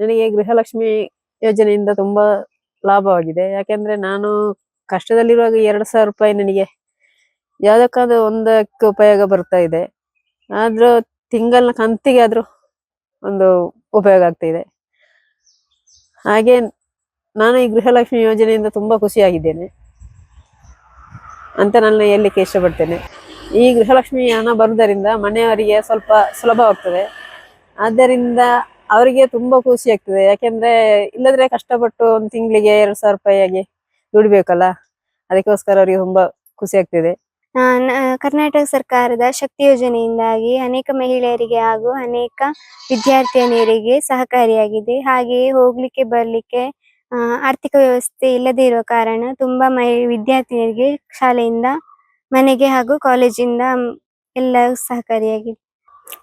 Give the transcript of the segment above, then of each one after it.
ನನಗೆ ಗೃಹಲಕ್ಷ್ಮಿ ಯೋಜನೆಯಿಂದ ತುಂಬಾ ಲಾಭವಾಗಿದೆ. ಯಾಕೆಂದ್ರೆ ನಾನು ಕಷ್ಟದಲ್ಲಿರುವಾಗ ಎರಡು ಸಾವಿರ ರೂಪಾಯಿ ನನಗೆ ಯಾವ್ದಕ್ಕಾದ್ರೂ ಒಂದಕ್ಕೆ ಉಪಯೋಗ ಬರ್ತಾ ಇದೆ. ಆದ್ರೂ ತಿಂಗಳ ಕಂತಿಗೆ ಆದ್ರೂ ಒಂದು ಉಪಯೋಗ ಆಗ್ತಾ ಇದೆ. ಹಾಗೆ ನಾನು ಈ ಗೃಹಲಕ್ಷ್ಮಿ ಯೋಜನೆಯಿಂದ ತುಂಬಾ ಖುಷಿಯಾಗಿದ್ದೇನೆ ಅಂತ ನಾನು ಹೇಳಲಿಕ್ಕೆ ಇಷ್ಟಪಡ್ತೇನೆ. ಈ ಗೃಹಲಕ್ಷ್ಮಿ ಹಣ ಬರುವುದರಿಂದ ಮನೆಯವರಿಗೆ ಸ್ವಲ್ಪ ಸುಲಭವಾಗ್ತದೆ. ಆದ್ದರಿಂದ ಅವರಿಗೆ ತುಂಬಾ ಖುಷಿ ಆಗ್ತದೆ. ಯಾಕೆಂದ್ರೆ ಇಲ್ಲದ್ರೆ ಕಷ್ಟಪಟ್ಟು ಒಂದ್ ತಿಂಗಳಿಗೆ ಎರಡು ಸಾವಿರ ರೂಪಾಯಿಯಾಗಿ ದುಡಿಬೇಕಲ್ಲ. ಅದಕ್ಕೋಸ್ಕರ ಅವರಿಗೆ ತುಂಬಾ ಖುಷಿ ಆಗ್ತಿದೆ. ಕರ್ನಾಟಕ ಸರ್ಕಾರದ ಶಕ್ತಿ ಯೋಜನೆಯಿಂದಾಗಿ ಅನೇಕ ಮಹಿಳೆಯರಿಗೆ ಹಾಗೂ ಅನೇಕ ವಿದ್ಯಾರ್ಥಿನಿಯರಿಗೆ ಸಹಕಾರಿಯಾಗಿದೆ. ಹಾಗೆಯೇ ಹೋಗ್ಲಿಕ್ಕೆ, ಬರ್ಲಿಕ್ಕೆ ಆರ್ಥಿಕ ವ್ಯವಸ್ಥೆ ಇಲ್ಲದೆ ಇರುವ ಕಾರಣ ತುಂಬಾ ಮಹಿ, ವಿದ್ಯಾರ್ಥಿನಿಯರಿಗೆ ಶಾಲೆಯಿಂದ, ಮನೆಗೆ ಹಾಗೂ ಕಾಲೇಜಿಂದ ಎಲ್ಲ ಸಹಕಾರಿಯಾಗಿದೆ.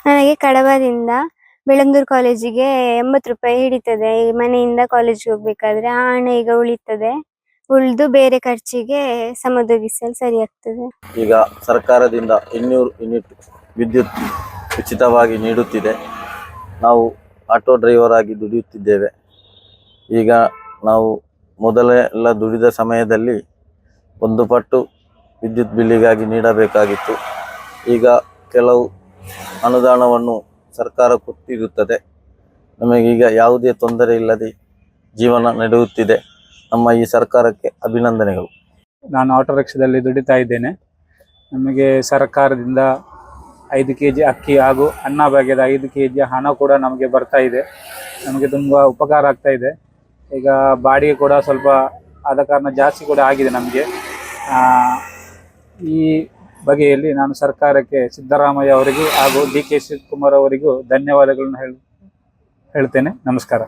ನನಗೆ ಕಡಬದಿಂದ ಬೆಳಂದೂರು ಕಾಲೇಜಿಗೆ ಎಂಬತ್ತು ರೂಪಾಯಿ ಹಿಡಿತದೆ. ಈ ಮನೆಯಿಂದ ಕಾಲೇಜಿಗೆ ಹೋಗ್ಬೇಕಾದ್ರೆ ಆ ಹಣ ಈಗ ಉಳಿತದೆ. ಉಳಿದು ಬೇರೆ ಖರ್ಚಿಗೆ ಸಮದೊಗಿಸಲು ಸರಿಯಾಗ್ತದೆ. ಈಗ ಸರ್ಕಾರದಿಂದ ಇನ್ನೂರು ಯೂನಿಟ್ ವಿದ್ಯುತ್ ಉಚಿತವಾಗಿ ನೀಡುತ್ತಿದೆ. ನಾವು ಆಟೋ ಡ್ರೈವರ್ ಆಗಿ ದುಡಿಯುತ್ತಿದ್ದೇವೆ. ಈಗ ನಾವು ಮೊದಲೆಲ್ಲ ದುಡಿದ ಸಮಯದಲ್ಲಿ ಒಂದು ಪಟ್ಟು ವಿದ್ಯುತ್ ಬಿಲ್ಲಿಗಾಗಿ ನೀಡಬೇಕಾಗಿತ್ತು. ಈಗ ಕೆಲವು ಅನುದಾನವನ್ನು ಸರ್ಕಾರ ಕೊಟ್ಟಿರುತ್ತದೆ. ನಮಗೀಗ ಯಾವುದೇ ತೊಂದರೆ ಇಲ್ಲದೆ ಜೀವನ ನಡೆಯುತ್ತಿದೆ. ನಮ್ಮ ಈ ಸರ್ಕಾರಕ್ಕೆ ಅಭಿನಂದನೆಗಳು. ನಾನು ಆಟೋ ರಿಕ್ಷಾದಲ್ಲಿ ದುಡಿತಾ ಇದ್ದೇನೆ. ನಮಗೆ ಸರ್ಕಾರದಿಂದ ಐದು ಕೆ ಜಿ ಅಕ್ಕಿ ಹಾಗೂ ಅನ್ನ ಭಾಗ್ಯದ ಐದು ಕೆ ಜಿ ಹಣ ಕೂಡ ನಮಗೆ ಬರ್ತಾ ಇದೆ. ನಮಗೆ ತುಂಬ ಉಪಕಾರ ಆಗ್ತಾ ಇದೆ. ಈಗ ಬಾಡಿಗೆ ಕೂಡ ಸ್ವಲ್ಪ ಆದ ಕಾರಣ ಜಾಸ್ತಿ ಕೂಡ ಆಗಿದೆ ನಮಗೆ. ಈ ಬಗೆಯಲ್ಲಿ ನಾನು ಸರ್ಕಾರಕ್ಕೆ ಸಿದ್ದರಾಮಯ್ಯ ಅವರಿಗೂ ಹಾಗೂ ಡಿ ಕೆ ಶಿವಕುಮಾರ್ ಅವರಿಗೂ ಧನ್ಯವಾದಗಳನ್ನು ಹೇಳ ಹೇಳ್ತೇನೆ. ನಮಸ್ಕಾರ.